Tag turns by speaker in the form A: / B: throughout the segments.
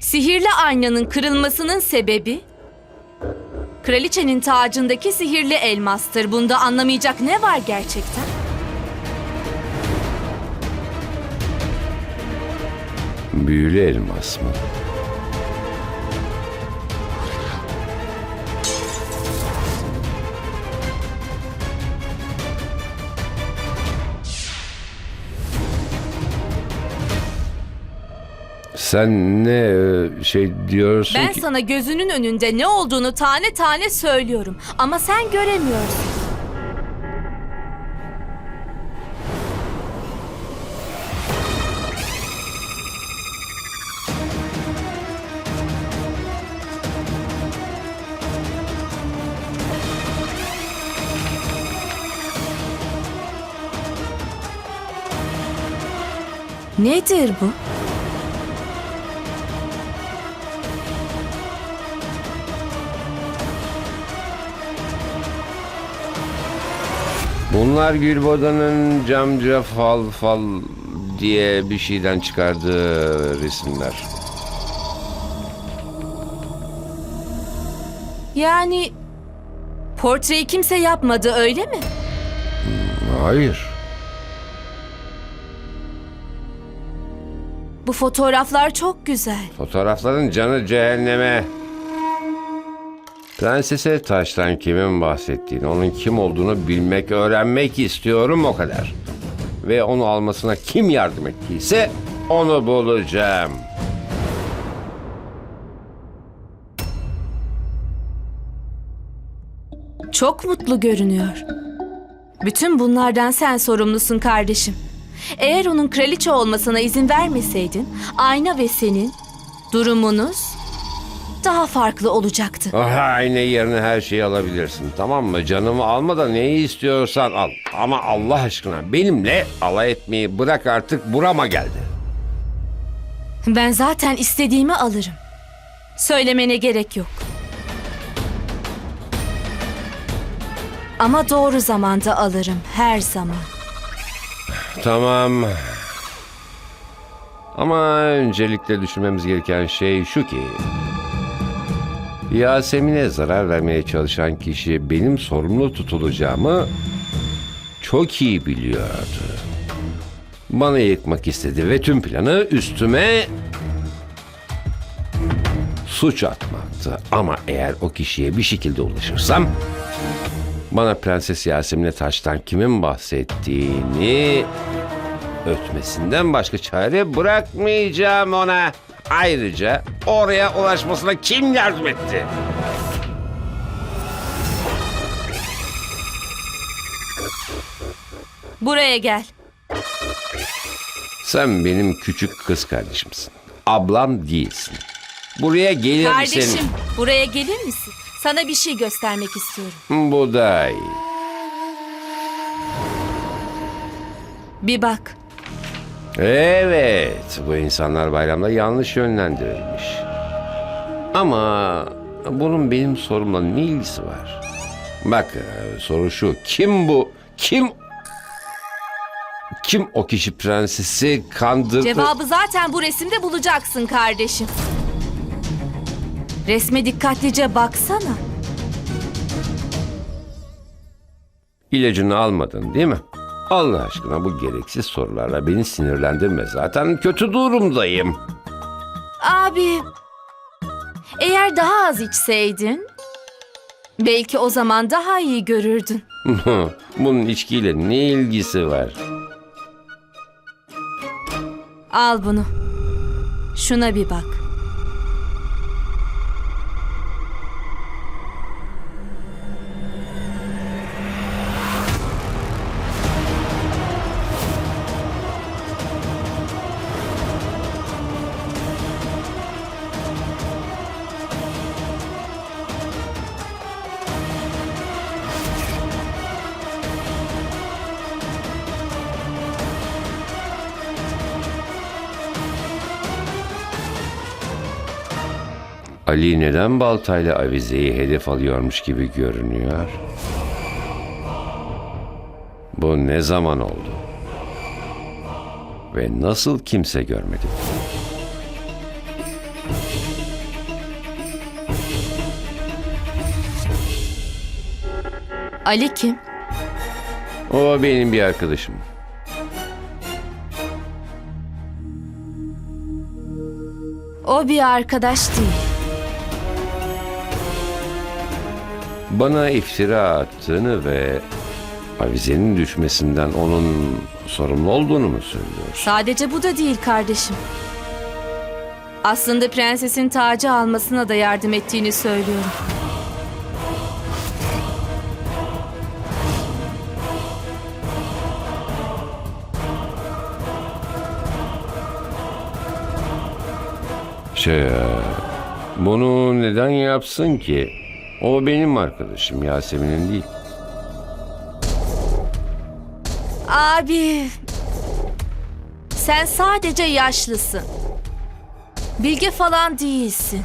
A: Sihirli aynanın kırılmasının sebebi kraliçenin tacındaki sihirli elmastır. Bunda anlamayacak ne var gerçekten?
B: Büyülü elmas mı? Sen ne e, şey diyorsun
A: Ben
B: ki?
A: sana gözünün önünde ne olduğunu tane tane söylüyorum ama sen göremiyorsun. Nedir bu?
B: Bunlar Gülboda'nın camca fal fal diye bir şeyden çıkardığı resimler.
A: Yani portreyi kimse yapmadı öyle mi?
B: Hayır.
A: Bu fotoğraflar çok güzel.
B: Fotoğrafların canı cehenneme. Prensese taştan kimin bahsettiğini, onun kim olduğunu bilmek, öğrenmek istiyorum o kadar. Ve onu almasına kim yardım ettiyse onu bulacağım.
A: Çok mutlu görünüyor. Bütün bunlardan sen sorumlusun kardeşim. Eğer onun kraliçe olmasına izin vermeseydin, Ayna ve senin durumunuz daha farklı olacaktı.
B: Ah, Aynı yerine her şeyi alabilirsin tamam mı? Canımı alma da neyi istiyorsan al. Ama Allah aşkına benimle alay etmeyi bırak artık burama geldi.
A: Ben zaten istediğimi alırım. Söylemene gerek yok. Ama doğru zamanda alırım her zaman.
B: Tamam. Ama öncelikle düşünmemiz gereken şey şu ki... Yasemin'e zarar vermeye çalışan kişi benim sorumlu tutulacağımı çok iyi biliyordu. Bana yıkmak istedi ve tüm planı üstüme suç atmaktı. Ama eğer o kişiye bir şekilde ulaşırsam bana Prenses Yasemin'e taştan kimin bahsettiğini ötmesinden başka çare bırakmayacağım ona. Ayrıca oraya ulaşmasına kim yardım etti?
A: Buraya gel.
B: Sen benim küçük kız kardeşimsin. Ablam değilsin. Buraya gelir
A: Kardeşim,
B: misin?
A: buraya gelir misin? Sana bir şey göstermek istiyorum.
B: Bu da iyi.
A: Bir bak.
B: Evet, bu insanlar bayramda yanlış yönlendirilmiş. Ama bunun benim sorumla ne ilgisi var? Bak, soru şu. Kim bu? Kim? Kim o kişi prensesi kandırdı?
A: Cevabı zaten bu resimde bulacaksın kardeşim. Resme dikkatlice baksana.
B: İlacını almadın değil mi? Allah aşkına bu gereksiz sorularla beni sinirlendirme. Zaten kötü durumdayım.
A: Abi, eğer daha az içseydin, belki o zaman daha iyi görürdün.
B: Bunun içkiyle ne ilgisi var?
A: Al bunu. Şuna bir bak.
B: Ali neden baltayla avizeyi hedef alıyormuş gibi görünüyor? Bu ne zaman oldu? Ve nasıl kimse görmedi?
A: Ali kim?
B: O benim bir arkadaşım.
A: O bir arkadaş değil.
B: Bana iftira attığını ve avizenin düşmesinden onun sorumlu olduğunu mu söylüyorsun?
A: Sadece bu da değil kardeşim. Aslında prensesin tacı almasına da yardım ettiğini söylüyorum.
B: Şey, e, bunu neden yapsın ki? O benim arkadaşım Yasemin'in değil.
A: Abi, sen sadece yaşlısın. Bilge falan değilsin.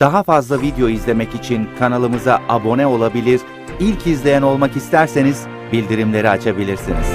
C: Daha fazla video izlemek için kanalımıza abone olabilir, ilk izleyen olmak isterseniz bildirimleri açabilirsiniz.